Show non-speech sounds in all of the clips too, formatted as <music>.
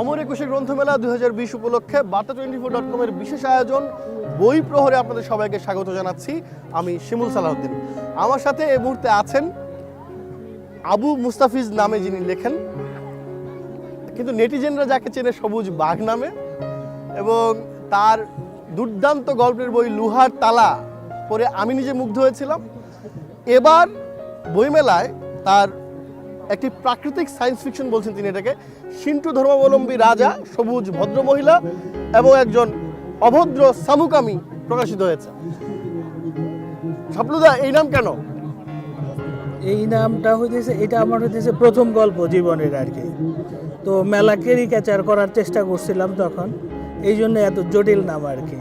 অমর একুশে গ্রন্থমেলা দুই হাজার বিশ উপলক্ষে বার্তা টোয়েন্টি ফোর ডট কমের বিশেষ আয়োজন, বই প্রহরে আপনাদের সবাইকে স্বাগত জানাচ্ছি আমি শিমুল সালাউদ্দিন আমার সাথে এই মুহূর্তে আছেন আবু মুস্তাফিজ নামে যিনি লেখেন, কিন্তু নেটিজেনরা যাকে চেনে সবুজ বাঘ নামে, এবং তার দুর্দান্ত গল্পের বই লুহার তালা পরে আমি নিজে মুগ্ধ হয়েছিলাম। এবার বইমেলায় তার একটি প্রাকৃতিক সায়েন্স ফিকশন বলছেন তিনি এটাকে। সিন্টু ধর্মাবলম্বী রাজা সবুজ ভদ্র মহিলা এবং একজন অভদ্র সামুকামি প্রকাশিত হয়েছে। স্বপ্নদা এই নাম কেন? এই নামটা হইতেছে এটা আমার হইতেছে প্রথম গল্প জীবনের আর কি। তো মেলা ক্যারিকেচার করার চেষ্টা করছিলাম তখন এই জন্য এত জটিল নাম আর কি।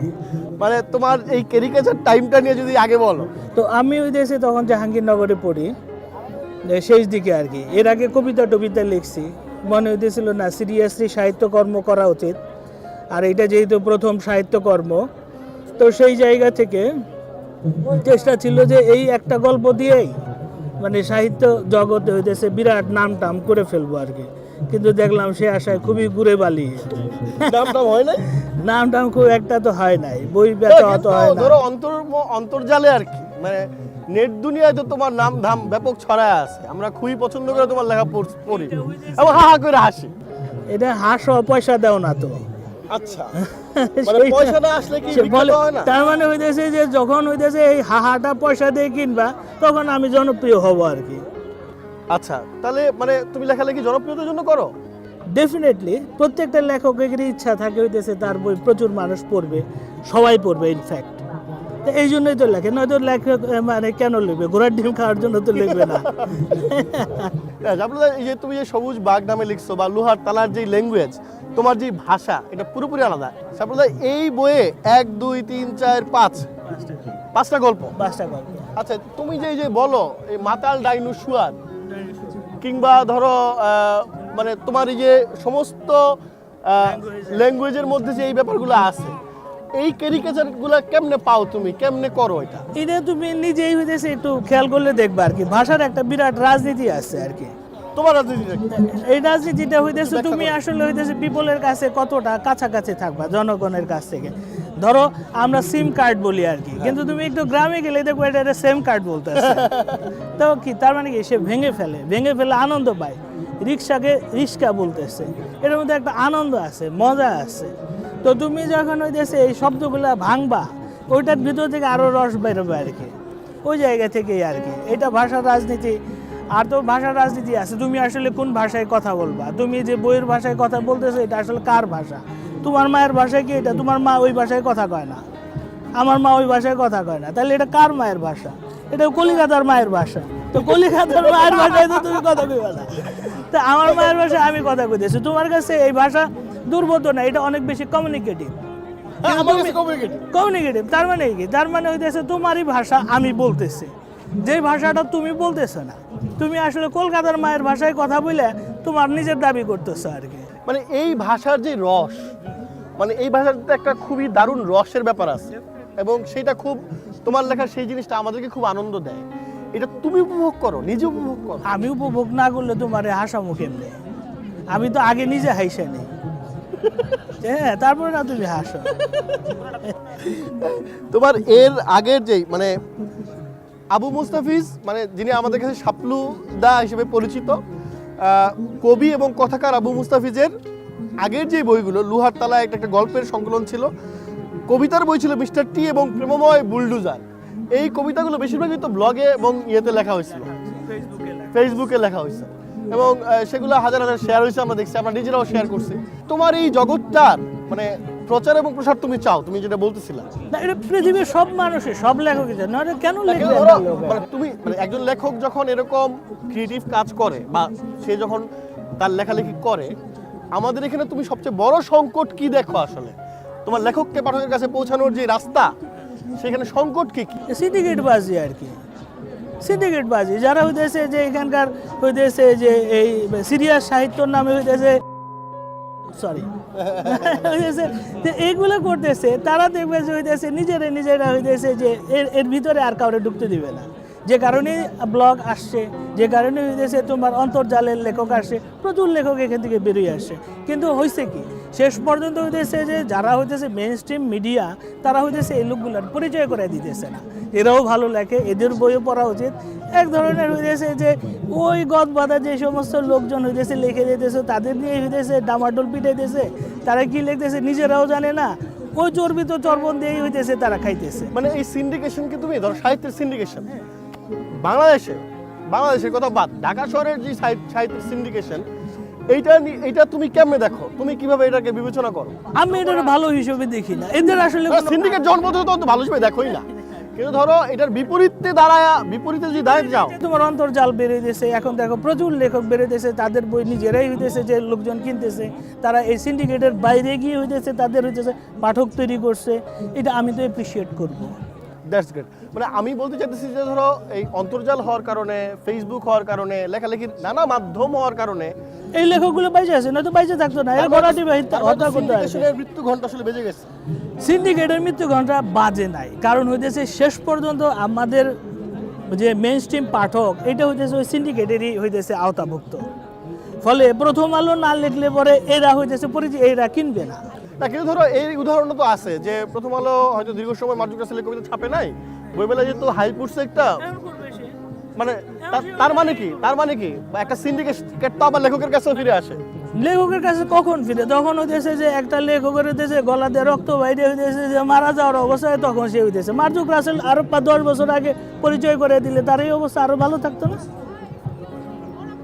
মানে তোমার এই ক্যারিকেচার টাইমটা নিয়ে যদি আগে বলো। তো আমি হইতেছে তখন জাহাঙ্গীরনগরে পড়ি। শেষ দিকে আর কি। এর আগে কবিতা টবিতা লিখছি। মনে হইতেছিল না সিরিয়াসলি সাহিত্যকর্ম করা উচিত। আর এটা যেহেতু প্রথম সাহিত্যকর্ম তো সেই জায়গা থেকে চেষ্টা ছিল যে এই একটা গল্প দিয়েই মানে সাহিত্য জগতে হইতেছে বিরাট নাম টাম করে ফেলব আর কি। কিন্তু দেখলাম সে আশায় খুবই ঘুরে বালি। হয় নাম টাম খুব একটা তো হয় নাই। বই বেচা অত হয় না। ধরো অন্তর অন্তর্জালে আর কি মানে নেট দুনিয়ায় তো তোমার নাম ধাম ব্যাপক ছড়ায় আছে। আমরা খুবই পছন্দ করে তোমার লেখা পড়- এবং হা হা করে হাসি। এটা হাসো পয়সা দাও না তো। আচ্ছা। <laughs> মানে তার মানে হইতেছে যে যখন হইতেছে এই হাহাটা পয়সা দিয়ে কিনবা তখন আমি জনপ্রিয় হব আর কি। আচ্ছা তাহলে মানে তুমি লেখালেখি জনপ্রিয়তার জন্য করো? ডেফিনেটলি প্রত্যেকটা লেখকের ইচ্ছা থাকে হইতেছে তার বই প্রচুর মানুষ পড়বে সবাই পড়বে ইনফ্যাক্ট এই জন্যই তো লেখে নয়তো আহ, মানে কেন লিখবে? ঘোড়ার ডিম খাওয়ার জন্য তো লিখবে না। আপনাদের এই যে তুমি যে সবুজ বাঘ নামে লিখছো বা লোহার তালার যে ল্যাঙ্গুয়েজ তোমার যে ভাষা এটা পুরোপুরি আলাদা। সাপলা এই বইয়ে এক দুই তিন চার পাঁচ পাঁচটা গল্প। পাঁচটা গল্প। আচ্ছা তুমি যে এই যে বলো এই মাতাল ডাইনু সুয়াদ কিংবা ধরো মানে তোমার এই যে সমস্ত ল্যাঙ্গুয়েজের মধ্যে যে এই ব্যাপারগুলো আছে এই ক্যারিকেচারগুলো কেমনে পাও তুমি? কেমনে করো এটা? এটা তুমি নিজেই হইতেছে একটু খেয়াল করলে দেখবা আর কি। ভাষার একটা বিরাট রাজনীতি আছে আর কি। তোমার রাজনীতিটা এই রাজনীতিটা হইতেছে তুমি আসলে হইতেছে পিপলের কাছে কতটা কাছাকাছি থাকবা জনগণের কাছ থেকে। ধরো আমরা সিম কার্ড বলি আর কি। কিন্তু তুমি একটু গ্রামে গেলে দেখো এটা সেম কার্ড বলতে তো কি তার মানে কি সে ভেঙে ফেলে ভেঙে ফেলে আনন্দ পায়। রিক্সাকে রিক্সা বলতেছে। এর মধ্যে একটা আনন্দ আছে মজা আছে। তো তুমি যখন ওই দেশে এই শব্দগুলা ভাঙবা, ওইটার ভিতর থেকে আরও রস বেরোবে আর কি। ওই জায়গা থেকেই আর কি। এটা ভাষার রাজনীতি। আর তো ভাষার রাজনীতি আছে। তুমি আসলে কোন ভাষায় কথা বলবা? তুমি যে বইয়ের ভাষায় কথা বলতেছো, এটা আসলে কার ভাষা? তোমার মায়ের ভাষায় কি এটা? তোমার মা ওই ভাষায় কথা কয় না। আমার মা ওই ভাষায় কথা কয় না। তাহলে এটা কার মায়ের ভাষা? এটা কলিকাতার মায়ের ভাষা। তো কলিকাতার মায়ের ভাষায় তো তুমি কথা কইবা না। তো আমার মায়ের ভাষায় আমি কথা কইতেছি। তোমার কাছে এই ভাষা দুর্বোধ্য না এটা অনেক বেশি কমিউনিকেটিভ হ্যাঁ, আমার কমিউনিকেটিভ তার মানে কি? তার মানে হইতেছে তোমারই ভাষা আমি বলতেছি। যে ভাষাটা তুমি বলতেছো না তুমি আসলে কলকাতার মায়ের ভাষায় কথা বলে তোমার নিজের দাবি করতেছো আর কি। মানে এই ভাষার যে রস মানে এই ভাষার একটা খুবই দারুণ রসের ব্যাপার আছে এবং সেটা খুব তোমার লেখা সেই জিনিসটা আমাদেরকে খুব আনন্দ দেয়। এটা তুমি উপভোগ করো নিজে উপভোগ করো। আমি উপভোগ না করলে তোমার হাসামো কেমনে? আমি তো আগে নিজে হাইসে নেই। হ্যাঁ তারপরে না তুমি হাসো। তোমার এর আগের যেই মানে আবু মুস্তাফিজ মানে যিনি আমাদের কাছে সাপলু দা হিসেবে পরিচিত কবি এবং কথাকার আবু মুস্তাফিজের আগের যে বইগুলো লুহার তালা একটা একটা গল্পের সংকলন ছিল। কবিতার বই ছিল মিস্টার টি এবং প্রেমময় বুলডুজার। এই কবিতাগুলো বেশিরভাগই তো ব্লগে এবং ইয়েতে লেখা হয়েছিল। ফেসবুকে লেখা হয়েছে। এবং সেগুলো হাজার হাজার শেয়ার হয়েছে আমরা দেখছি আমরা নিজেরাও শেয়ার করছি। তোমার এই জগৎটার মানে প্রচার এবং প্রসার তুমি চাও তুমি যেটা বলতেছিলা। না এটা পৃথিবীর সব মানুষের সব লেখকই নইলে কেন লিখবে? মানে তুমি মানে একজন লেখক যখন এরকম ক্রিয়েটিভ কাজ করে বা সে যখন তার লেখালেখি করে আমাদের এখানে তুমি সবচেয়ে বড় সংকট কি দেখো আসলে? তোমার লেখককে পাঠকের কাছে পৌঁছানোর যে রাস্তা সেখানে সংকট কি কি? সিন্ডিকেট বাজি আর কি। সিন্ডিকেট বাজি, যারা হইতেছে যে এখানকার হইতেছে যে এই সিরিয়াস সাহিত্যর নামে হইতেছে সরি <laughs> এইগুলো করতেছে, তারা দেখবে যে হইতেছে নিজেরা নিজেরা হইতেছে যে এর ভিতরে আর কাউরে ঢুকতে দিবে না। যে কারণে ব্লগ আসছে যে কারণে হইতেছে তোমার অন্তর্জালের লেখক আসছে প্রচুর লেখক এখান থেকে বেরিয়ে আসছে। কিন্তু হয়েছে কি শেষ পর্যন্ত হইতেছে যে যারা হইতেছে মেন স্ট্রিম মিডিয়া তারা হইতেছে এই লোকগুলোর পরিচয় করে দিতেছে না। এরাও ভালো লেখে এদের বইও পড়া উচিত। এক ধরনের হইতেছে যে ওই গদ বাঁধা যে সমস্ত লোকজন হইতেছে লিখে দিতেছে তাদের নিয়ে হইতেছে ডামাডোল পিটাইতেছে তারা কি লিখতেছে নিজেরাও জানে না? ওই চর্বিত চর্বণ দিয়েই হইতেছে তারা খাইতেছে। মানে এই সিন্ডিকেশন কি তুমি? ধরো সাহিত্যের সিন্ডিকেশন বাংলাদেশে বাংলাদেশের কথা বাদ ঢাকা শহরের যে সাহিত্য- সিন্ডিকেশন এইটা এইটা তুমি কেমনে দেখো? তুমি কীভাবে এটাকে বিবেচনা করো? আমি এটার ভালো হিসেবে দেখি না। এদের আসলে সিন্ডিকেট যখন তো ভালো হিসেবে দেখোই না। কিন্তু ধরো এটার বিপরীতে দাঁড়ায় বিপরীতে যদি দাঁড়াতে যাও। তোমার অন্তর্জাল বেড়ে দিয়েছে এখন দেখো প্রচুর লেখক বেড়ে দিয়েছে তাদের বই নিজেরাই হইতেছে যে লোকজন কিনতেছে। তারা এই সিন্ডিকেটের বাইরে গিয়ে হইতেছে তাদের হইতেছে পাঠক তৈরি করছে। এটা আমি তো এপ্রিসিয়েট করব। That's great. মানে আমি বলতে চাইতেছি যে ধরো এই অন্তর্জাল হওয়ার কারণে ফেসবুক হওয়ার কারণে লেখালেখির নানা মাধ্যম হওয়ার কারণে এই লেখকগুলো বাইচে আছে নয়তো বাইচে থাকতো না। এর হত্যা করতে মৃত্যু ঘণ্টা আসলে বেজে গেছে। সিন্ডিকেটের মৃত্যু ঘণ্টা বাজে নাই। কারণ হইতেছে শেষ পর্যন্ত আমাদের যে মেন স্ট্রিম পাঠক এটা হইতেছে ওই সিন্ডিকেটেরই হইতেছে আওতাভুক্ত। ফলে প্রথম আলো না লিখলে পরে এরা হইতেছে পরিচয় এরা কিনবে না। না, কিন্তু ধরো এই উদাহরণ তো আছে যে প্রথম আলো হয়তো দীর্ঘ সময় মার্জুক রাসেলের কবিতা ছাপে নাই। বইবেলা যেহেতু হাই একটা মানে তার মানে কি? তার মানে কি? একটা সিন্ডিকেট তো আবার লেখকের ফিরে আসে। লেখকের কাছে কখন ফিরে? তখন হইতেছে যে একটা লেখকের রক্ত বাইরে হইতেছে যে মারা যাওয়ার অবস্থায় তখন সে হইতেছে। মার্জুক রাসেল আরও দশ বছর আগে পরিচয় করে দিলে, তার এই অবস্থা আরও ভালো থাকতো না?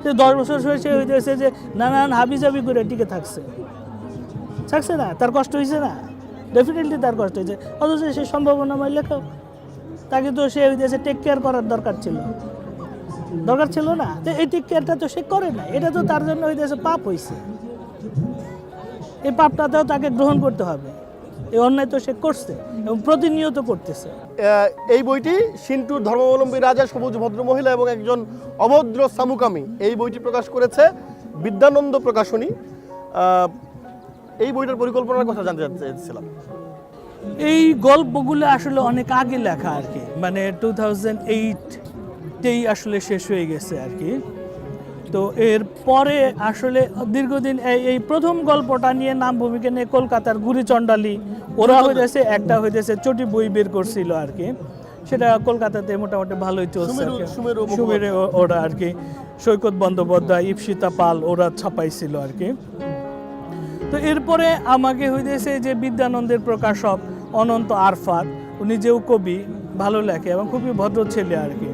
সে দশ বছর হয়েছে হইতেছে যে নানান হাবিজাবি করে টিকে থাকছে। থাকছে না, তার কষ্ট হয়েছে না। ডেফিনেটলি তার কষ্ট হয়েছে অথচ সে সম্ভাবনাময় লেখক। তাকে তো সে হইতেছে টেক কেয়ার করার দরকার ছিল। দরকার ছিল না। তো এই টেক কেয়ারটা তো সে করে না এটা তো তার জন্য হইতেছে পাপ হয়েছে এই পাপটাতেও তাকে গ্রহণ করতে হবে। এই অন্যায় তো সে করছে এবং প্রতিনিয়ত করতেছে। এই বইটি সিন্টুর ধর্মাবলম্বী রাজা সবুজ ভদ্র মহিলা এবং একজন অভদ্র সামুকামী এই বইটি প্রকাশ করেছে বিদ্যানন্দ প্রকাশনী। এই বইটার পরিকল্পনার কথা জানতে চাইছিলাম এই গল্পগুলো আসলে অনেক আগে লেখা আর কি। মানে টু থাউজেন্ড এইটেই আসলে শেষ হয়ে গেছে আর কি। তো এর পরে আসলে দীর্ঘদিন এই এই প্রথম গল্পটা নিয়ে নাম ভূমিকা নিয়ে কলকাতার গুড়িচণ্ডালি ওরা হইতেছে একটা হইতেছে চটি বই বের করছিল আর কি। সেটা কলকাতাতে মোটামুটি ভালোই চলছে। সুমেরু- ওরা আর কি। সৈকত বন্দ্যোপাধ্যায় ইপসিতা পাল ওরা ছাপাইছিল আর কি। তো এরপরে আমাকে হইতেছে যে বিদ্যানন্দের প্রকাশক অনন্ত আরফাত। উনি যেও কবি, ভালো লেখে এবং খুবই ভদ্র ছেলে আর কি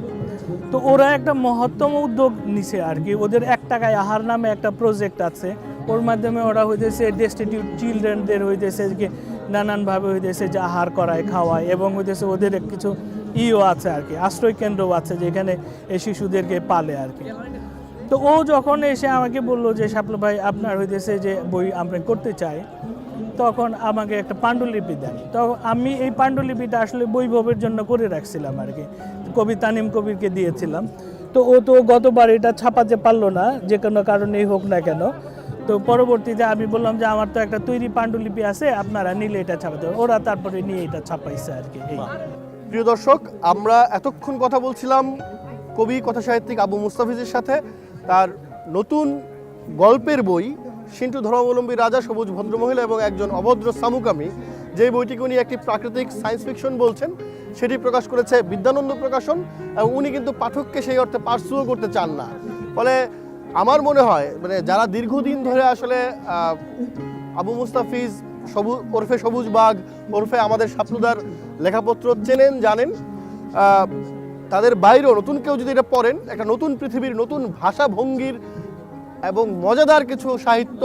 তো ওরা একটা মহত্তম উদ্যোগ নিছে আর কি ওদের এক টাকায় আহার নামে একটা প্রজেক্ট আছে। ওর মাধ্যমে ওরা হইতেছে ডেস্টিটিউট চিলড্রেনদের হইতেছে যে নানানভাবে হইতেছে যে আহার করায়, খাওয়ায় এবং হইতেছে ওদের কিছু ইও আছে আর কি আশ্রয় কেন্দ্রও আছে যেখানে এই শিশুদেরকে পালে আর কি তো ও যখন এসে আমাকে বলল যে, শাপলা ভাই, আপনার হইতেছে যে বই আমরা করতে চাই, তখন আমাকে একটা পাণ্ডুলিপি দেন। তো আমি এই পাণ্ডুলিপিটা আসলে বৈভবের জন্য করে রাখছিলাম আর কি কবি তানিম কবিরকে দিয়েছিলাম। তো ও তো গতবার এটা ছাপাতে পারল না, যে কোনো কারণেই হোক না কেন, তো পরবর্তীতে আমি বললাম যে, আমার তো একটা তৈরি পাণ্ডুলিপি আছে, আপনারা নিলে এটা ছাপাতে। ওরা তারপরে নিয়ে এটা ছাপাইছে আর কি প্রিয় দর্শক, আমরা এতক্ষণ কথা বলছিলাম কবি কথা সাহিত্যিক আবু মুস্তাফিজের সাথে। তার নতুন গল্পের বই সিন্টু ধর্মাবলম্বী রাজা সবুজ ভদ্রমহিলা এবং একজন অভদ্র সামুকামী যে বইটিকে উনি একটি প্রাকৃতিক সায়েন্স ফিকশন বলছেন, সেটি প্রকাশ করেছে বিদ্যানন্দ প্রকাশন এবং উনি কিন্তু পাঠককে সেই অর্থে পার্সুও করতে চান না। ফলে আমার মনে হয় মানে যারা দীর্ঘদিন ধরে আসলে আবু মুস্তাফিজ সবুজ ওরফে সবুজ বাঘ ওরফে আমাদের সাপলুদার লেখাপত্র চেনেন, জানেন তাদের বাইরেও নতুন কেউ যদি এটা পড়েন, একটা নতুন পৃথিবীর, নতুন ভাষা ভঙ্গির এবং মজাদার কিছু সাহিত্য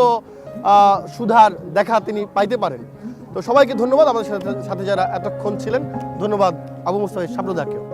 সুধার দেখা তিনি পাইতে পারেন। তো সবাইকে ধন্যবাদ। আমাদের সাথে যারা এতক্ষণ ছিলেন, ধন্যবাদ আবু মুস্তাফিজ সাপলুদাকেও